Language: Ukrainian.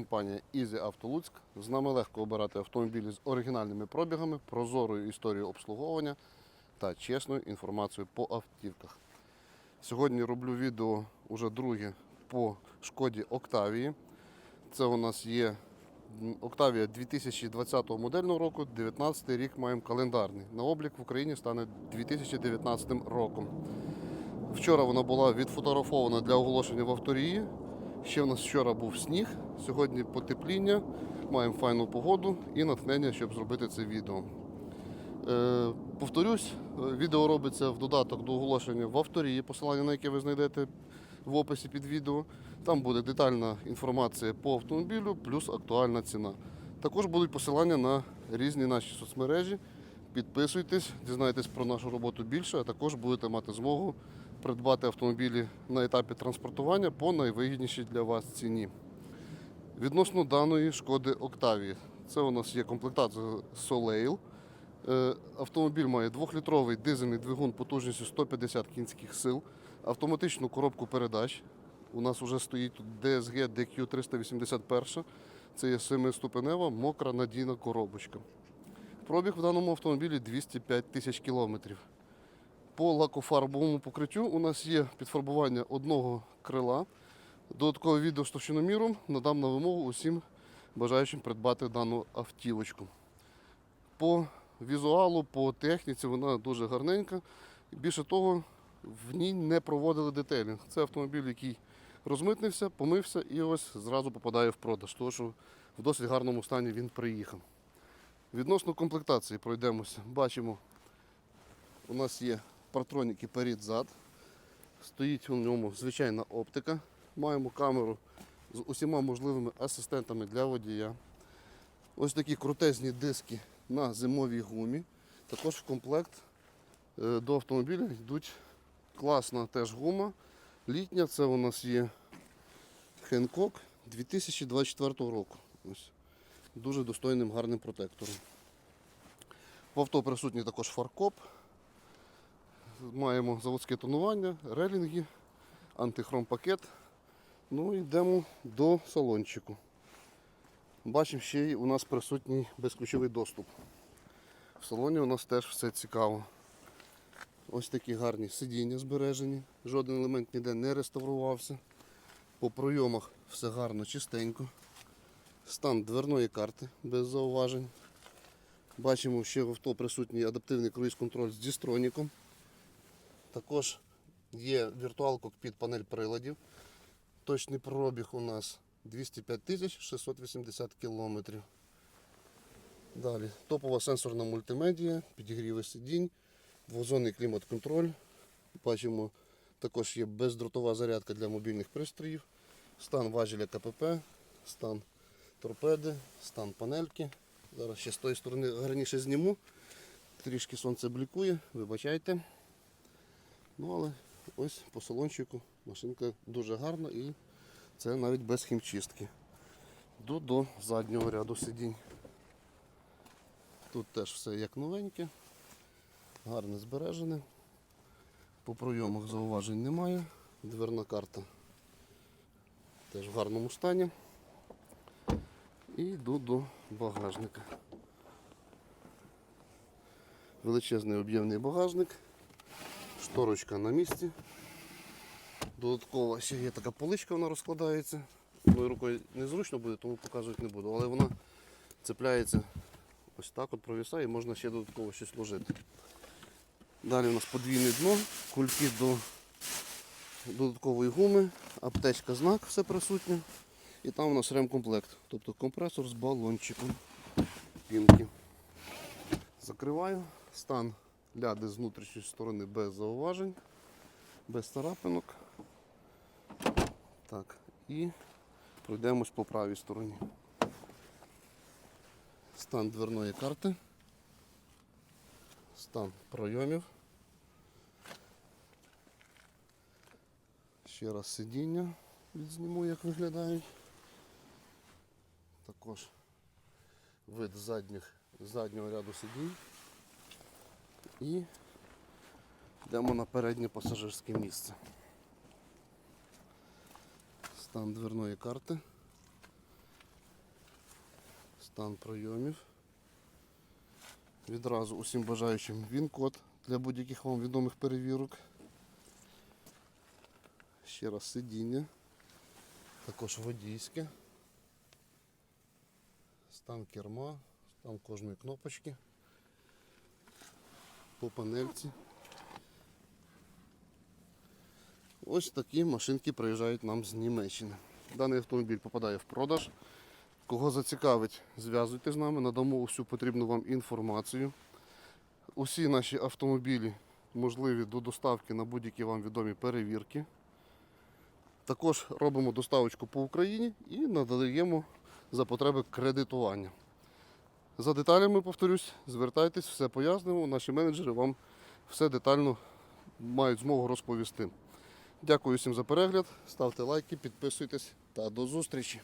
компанія Easy Auto Луцьк. З нами легко обирати автомобілі з оригінальними пробігами, прозорою історією обслуговування та чесною інформацією по автівках. Сьогодні роблю відео уже друге по шкоді Октавії. Це у нас є Октавія 2020 модельного року, 19 рік маємо календарний. На облік в Україні стане 2019 роком. Вчора вона була відфотографована для оголошення в авторії. Ще в нас вчора був сніг, сьогодні потепління, маємо файну погоду і натхнення, щоб зробити це відео. Е, повторюсь, е, відео робиться в додаток до оголошення в авторії, посилання на яке ви знайдете в описі під відео. Там буде детальна інформація по автомобілю, плюс актуальна ціна. Також будуть посилання на різні наші соцмережі. Підписуйтесь, дізнайтесь про нашу роботу більше, а також будете мати змогу придбати автомобілі на етапі транспортування по найвигіднішій для вас ціні. Відносно даної шкоди Октавії. Це у нас є комплектація Soleil. Е, Автомобіль має 2-літровий дизельний двигун потужністю 150 кінських сил, автоматичну коробку передач. У нас вже стоїть тут DSG DQ381. Це є 7-ступенева мокра надійна коробочка. Пробіг в даному автомобілі 205 тисяч кілометрів. По лакофарбовому покриттю у нас є підфарбування одного крила. Додаткове відео з товщиноміром надам на вимогу усім бажаючим придбати дану автівочку. По візуалу, по техніці вона дуже гарненька. Більше того, в ній не проводили детелінг. Це автомобіль, який розмитнився, помився і ось зразу попадає в продаж, тому що в досить гарному стані він приїхав. Відносно комплектації пройдемося. Бачимо, у нас є партроніки перед-зад. Стоїть у ньому звичайна оптика. Маємо камеру з усіма можливими асистентами для водія. Ось такі крутезні диски на зимовій гумі. Також в комплект е, до автомобіля йдуть класна теж гума. Літня це у нас є Хенкок 2024 року. Ось. Дуже достойним гарним протектором. В авто присутній також фаркоп. Маємо заводське тонування, релінги, антихром пакет. Ну йдемо до салончику. Бачимо, ще у нас присутній безключовий доступ. В салоні у нас теж все цікаво. Ось такі гарні сидіння збережені, жоден елемент ніде не реставрувався. По пройомах все гарно, чистенько. Стан дверної карти без зауважень. Бачимо, ще в авто присутній адаптивний круїз-контроль з дістроніком. Також є віртуал під панель приладів. Точний пробіг у нас 205 тисяч 680 кілометрів. Далі топова сенсорна мультимедія, підігріви сидінь, двозонний клімат-контроль. Бачимо, також є бездротова зарядка для мобільних пристроїв, стан важеля КПП, стан торпеди, стан панельки. Зараз ще з тої сторони гарніше зніму. Трішки сонце блікує, вибачайте. Ну але ось по салончику машинка дуже гарна і це навіть без хімчистки. Йду до заднього ряду сидінь. Тут теж все як новеньке, гарне збережене. По пройомах зауважень немає. Дверна карта теж в гарному стані. І йду до багажника. Величезний об'ємний багажник, шторочка на місці. Додатково ще є така поличка, вона розкладається. Одною рукою незручно буде, тому показувати не буду, але вона цепляється ось так от провісає і можна ще додатково щось ложити. Далі у нас подвійне дно, кульки до додаткової гуми, аптечка знак, все присутнє. І там у нас ремкомплект, тобто компресор з балончиком пінки. Закриваю. Стан ляди з внутрішньої сторони без зауважень, без царапинок. Так, і пройдемось по правій стороні. Стан дверної карти, стан пройомів. Ще раз сидіння відзніму, як виглядають. Також вид задніх, заднього ряду сидінь. І йдемо на переднє пасажирське місце. Стан дверної карти. стан прийомів. Відразу усім бажаючим він-код для будь-яких вам відомих перевірок. Ще раз сидіння. Також водійське. Стан керма, стан кожної кнопочки. По панельці. Ось такі машинки приїжджають нам з Німеччини. Даний автомобіль попадає в продаж. Кого зацікавить, зв'язуйтесь з нами, надамо усю потрібну вам інформацію. Усі наші автомобілі можливі до доставки на будь-які вам відомі перевірки. Також робимо доставочку по Україні і надаємо за потреби кредитування. За деталями, повторюсь, звертайтесь, все пояснимо. Наші менеджери вам все детально мають змогу розповісти. Дякую всім за перегляд. Ставте лайки, підписуйтесь та до зустрічі.